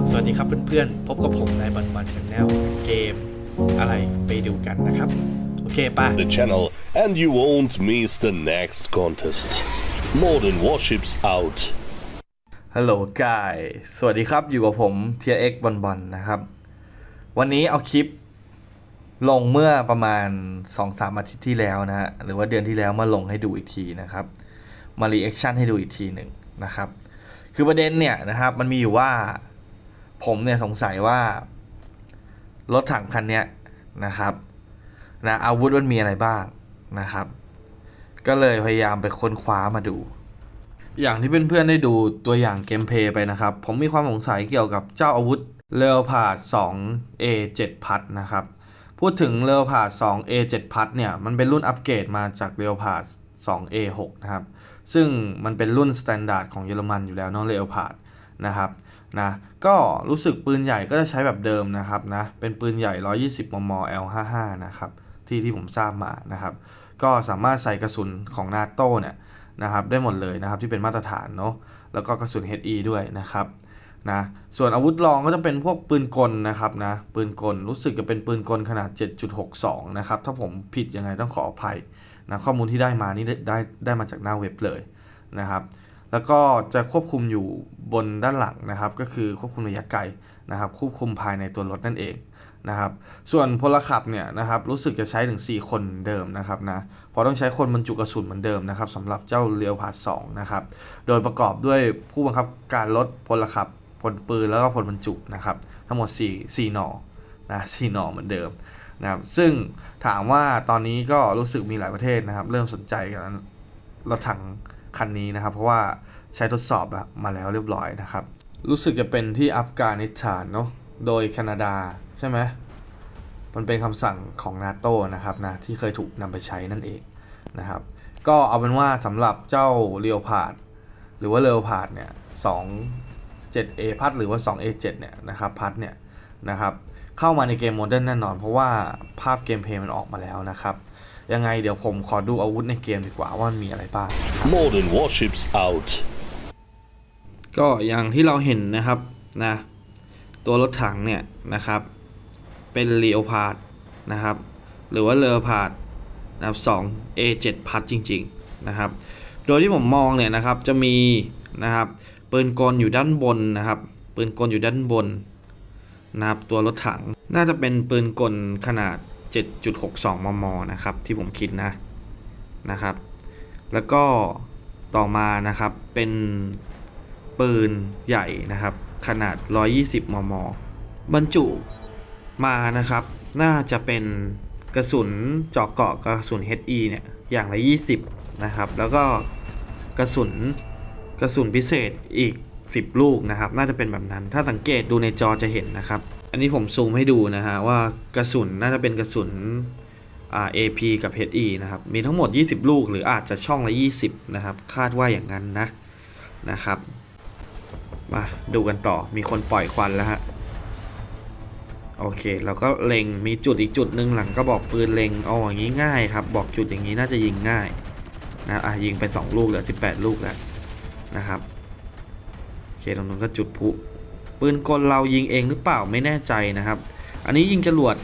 บสวัสดีครับเพื่อนๆ พบกับผมนายบันบันชแนลเกมอะไรไปดูกันนะครับ โอเคป่ะ the channel and you won't miss the next contest. Modern warships out. ฮัลโหลกายสวัสดีครับอยู่กับผมเทียเอ็กบอลบอลนะครับ วันนี้เอาคลิปลงเมื่อประมาณ 2-3 อาทิตย์ที่แล้วนะฮะ หรือว่าเดือนที่แล้วมาลงให้ดูอีกทีนะครับ มารีแอคชั่นให้ดูอีกทีหนึ่งนะครับ คือประเด็นเนี่ยนะครับ มันมีอยู่ว่า ผมเนี่ยสงสัยว่า รถถังคันนี้นะครับนะอาวุธมันมีอะไรบ้างนะครับ ก็เลยพยายามไปค้นคว้ามาดู อย่างที่เพื่อนๆได้ดูตัวอย่างเกมเพย์ไปนะครับ ผมมีความสงสัยเกี่ยวกับเจ้าอาวุธเลโอพาด 2 A7 พัดนะครับ พูดถึงเลโอพาด 2 A7 พัดเนี่ย มันเป็นรุ่นอัปเกรดมาจากเลโอพาด 2 A6 นะครับ ซึ่งมันเป็นรุ่นสแตนดาร์ดของเยอรมันอยู่แล้วเนาะเลโอพาดนะครับ นะก็รู้สึกปืนใหญ่ก็จะใช้แบบเดิมนะครับนะเป็นปืนใหญ่ 120 มม L55 นะครับที่ที่ผมทราบมานะครับ ก็สามารถใส่กระสุนของนาโต้เนี่ยนะครับได้หมดเลยนะครับที่เป็นมาตรฐานเนาะแล้วก็กระสุน HE ด้วยนะครับนะส่วนอาวุธรองก็จะเป็นพวกปืนกลนะครับนะปืนกลรู้สึกจะเป็นปืนกลขนาด 7.62 นะครับ ถ้าผมผิดยังไงต้องขออภัยนะข้อมูลที่ได้มานี่ได้ได้ได้มาจากหน้าเว็บเลยนะครับ แล้วก็จะควบคุมอยู่บนด้านหลังนะครับ ก็คือควบคุมระยะไกลนะครับ ควบคุมภายในตัวรถนั่นเองนะครับ ส่วนพลขับเนี่ยนะครับรู้สึกจะใช้ถึง 4 คนเดิมนะครับนะเพราะต้องใช้คนบรรจุกระสุนเหมือนเดิมนะครับสำหรับเจ้าเรียวพาสองนะครับโดยประกอบด้วยผู้บังคับการรถพลขับพลปืนแล้วก็พลบรรจุนะครับ ทั้งหมด 4 4 หน่อนะ4หน่อเหมือนเดิมนะครับซึ่งถามว่าตอนนี้ก็รู้สึกมีหลายประเทศนะครับ เริ่มสนใจกันรถถัง คันนี้นะครับ เพราะว่าใช้ทดสอบมาแล้วเรียบร้อยนะครับ รู้สึกจะเป็นที่อัฟกานิสถานเนาะโดยแคนาดาใช่ไหมมันเป็นคำสั่งของนาโตนะครับนะที่เคยถูกนำไปใช้นั่นเองนะครับ ก็เอาเป็นว่าสำหรับเจ้าเรียวพาดหรือว่าเรียวพาดเนี่ย2 7A พัดหรือว่า 2A7 เนี่ยนะครับพัดเนี่ยนะครับเข้ามาในเกมโมเดิร์นแน่นอน เพราะว่าภาพเกมเพลย์มันออกมาแล้วนะครับ ยังไงเดี๋ยวผมขอดูอาวุธในเกมดีกว่าว่ามันมีอะไรบ้าง Modern warships out. ก็อย่างที่เราเห็นนะครับนะตัวรถถังเนี่ยนะครับเป็นเรียวพาดนะครับหรือว่าเลอพาดนะครับ2 A7 พัดจริงๆนะครับโดยที่ผมมองเนี่ยนะครับจะมีนะครับปืนกลอยู่ด้านบนนะครับปืนกลอยู่ด้านบนนะครับตัวรถถังน่าจะเป็นปืนกลขนาด 7.62 มม นะครับ ที่ผมคิดนะ นะครับ แล้วก็ต่อมานะครับเป็นปืนใหญ่นะครับ ขนาด 120 มม บรรจุมานะครับ น่าจะเป็นกระสุนเจาะเกาะกระสุน HE เนี่ย อย่างละ 20 นะครับ แล้วก็กระสุนกระสุนพิเศษอีก 10 ลูกนะครับ น่าจะเป็นแบบนั้น ถ้าสังเกตดูในจอจะเห็นนะครับ อันนี้ผมซูมให้ดูนะฮะว่ากระสุนน่าจะเป็นกระสุนอ่า AP กับ HE นะครับ มีทั้งหมด 20 ลูก หรืออาจจะช่องละ 20 นะครับ คาดว่าอย่างนั้นนะนะครับ มาดูกันต่อมีคนปล่อยควันแล้วฮะ โอเค เราก็เล็งมีจุดอีกจุดหนึ่งหลังก็บอกปืนเล็งเอาอย่างนี้ง่ายครับ บอกจุดอย่างนี้น่าจะยิงง่ายนะอะยิงไป 2 ลูกเหลือ 18 ลูกแล้วนะครับ โอเคตรงนั้นก็จุดพุ ปืนกลเรายิงเองหรือเปล่าไม่แน่ใจนะครับ อันนี้ยิงจรวด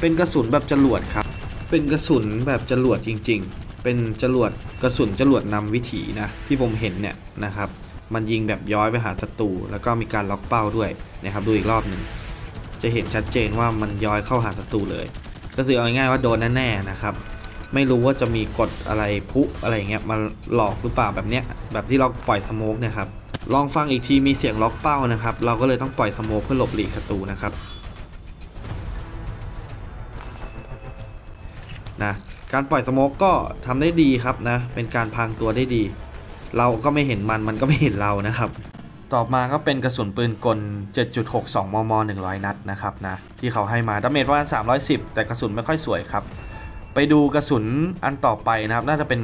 เป็นกระสุนแบบจรวดครับ เป็นกระสุนแบบจรวดจริง ๆ เป็นจรวดกระสุนจรวดนำวิถีนะที่ผมเห็นเนี่ยนะครับ มันยิงแบบย้อยไปหาศัตรูแล้วก็มีการล็อกเป้าด้วยนะครับดูอีกรอบหนึ่งจะเห็นชัดเจนว่ามันย้อยเข้าหาศัตรูเลย ก็คือเอาง่ายๆว่าโดนแน่ๆนะครับไม่รู้ว่าจะมีกฎอะไรพุอะไรเงี้ยมาหลอกหรือเปล่าแบบเนี้ยแบบที่เราปล่อยสโมกเนี่ยครับ ลองฟังอีกทีมีเสียงล็อกเป้านะครับ เราก็เลยต้องปล่อยสโมกเพื่อหลบหลีกศัตรูนะครับนะการปล่อยสโมกก็ทำได้ดีครับนะ เป็นการพรางตัวได้ดี เราก็ไม่เห็นมันมันก็ไม่เห็นเรานะครับ ต่อมาก็เป็นกระสุนปืนกล 7.62 มม 100 นัดนะครับนะ ที่เขาให้มาดาเมจประมาณ 310 แต่กระสุนไม่ค่อยสวยครับ ไปดูกระสุนอันต่อไปนะครับ น่าจะเป็น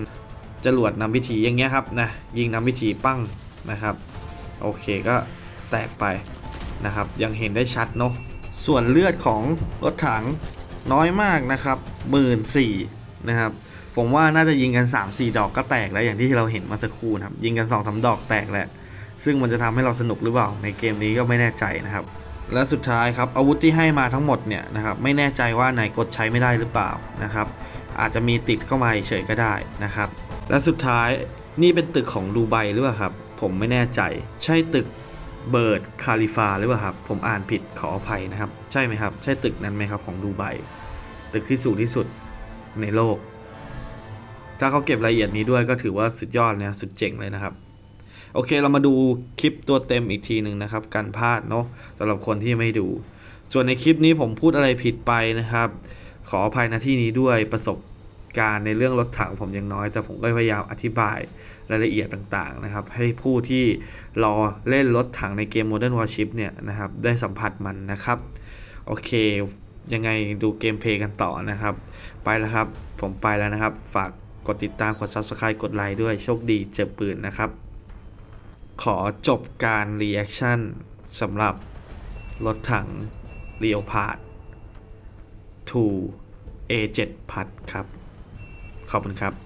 จรวดนำวิถีอย่างเงี้ยครับนะ ยิงนำวิถีปั้ง นะครับ โอเคก็แตกไปนะครับ ยังเห็นได้ชัดเนาะส่วนเลือดของรถถังน้อยมากนะครับหมื่นสี่นะครับผมว่าน่าจะยิงกัน 3-4 ดอกก็แตกแล้วอย่างที่เราเห็นมาสักครู่นะครับยิงกัน2อสดอกแตกแล้วซึ่งมันจะทำให้เราสนุกหรือเปล่าในเกมนี้ก็ไม่แน่ใจนะครับ และสุดท้ายครับอาวุธที่ให้มาทั้งหมดเนี่ยนะครับไม่แน่ใจว่าไหนกดใช้ไม่ได้หรือเปล่านะครับอาจจะมีติดเข้ามาเฉยก็ได้นะครับ และสุดท้ายนี่เป็นตึกของดูไบหรือเปล่าครับ ผมไม่แน่ใจ ใช่ตึกเบิร์ดคาลิฟาหรือเปล่าครับ ผมอ่านผิดขออภัยนะครับ ใช่ไหมครับ ใช่ตึกนั้นไหมครับของดูไบตึกที่สูงที่สุดในโลก ถ้าเขาเก็บรายละเอียดนี้ด้วยก็ถือว่าสุดยอดนะสุดเจ๋งเลยนะครับ โอเคเรามาดูคลิปตัวเต็มอีกทีหนึ่งนะครับ การพลาดเนาะสำหรับคนที่ไม่ดู ส่วนในคลิปนี้ผมพูดอะไรผิดไปนะครับ ขออภัยนที่นี้ด้วยประสบ การณ์ในเรื่องรถถังผมยังน้อย แต่ผมก็พยายามอธิบายรายละเอียดต่างๆนะครับ ให้ผู้ที่รอเล่นรถถังในเกม Modern Warship เนี่ยนะครับได้สัมผัสมันนะครับ โอเค ยังไงดูเกมเพย์กันต่อนะครับ ไปแล้วครับ ผมไปแล้วนะครับ ฝากกดติดตามกด Subscribe กดไลค์ด้วยโชคดีเจอปืนนะครับ ขอจบการรีแอคชั่นสำหรับรถถัง l e o p a r d 2 A7 พัดครับ ขอบคุณครับ